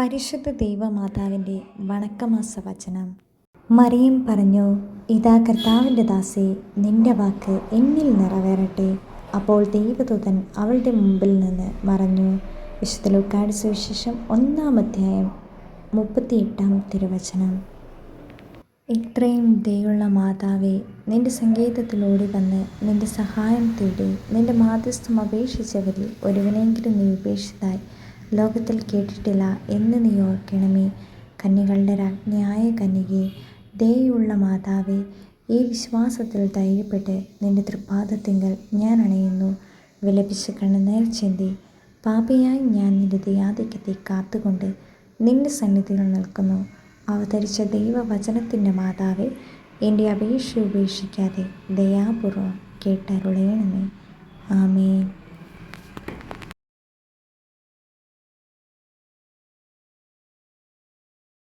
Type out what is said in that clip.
പരിശുദ്ധ ദൈവമാതാവിന്റെ വണക്കമാസ വചനം മറിയം പറഞ്ഞു ഇതാ കർത്താവിന്റെ ദാസെ നിന്റെ വാക്ക് എന്നിൽ നിറവേറട്ടെ. അപ്പോൾ ദൈവദൂതൻ അവളുടെ മുമ്പിൽ നിന്ന് മറഞ്ഞു വിശുദ്ധ ലൂക്കാട് സുവിശേഷം ഒന്നാം അധ്യായം മുപ്പത്തിയെട്ടാം തിരുവചനം. ഇത്രയും ദയുള്ള മാതാവേ നിന്റെ സങ്കേതത്തിലൂടെ വന്ന് നിന്റെ സഹായം തേടി നിന്റെ മാധ്യസ്ഥം അപേക്ഷിച്ചവരിൽ ഒരുവനെങ്കിലും നീ ഉപേക്ഷിതായി ലോകത്തിൽ കേട്ടിട്ടില്ല എന്ന് നീ ഓർക്കണമേ. കന്യകളുടെ രാജ്ഞിയായ കന്യകെ ദയുള്ള മാതാവേ ഈ വിശ്വാസത്തിൽ ധൈര്യപ്പെട്ട് നിന്റെ തൃപ്പാദത്തിങ്കൽ ഞാൻ അണയുന്നു. വിലപിച്ച് കണ്ണുനീർ ചിന്തി പാപിയായി ഞാൻ നിന്റെ ദയാധിക്യത്തെ കാത്തുകൊണ്ട് നിന്റെ സന്നിധിയിൽ നിൽക്കുന്നു. അവതരിച്ച ദൈവവചനത്തിന്റെ മാതാവെ എന്റെ അപേക്ഷ ഉപേക്ഷിക്കാതെ ദയാപൂർവം കേട്ടരുളയണമേ.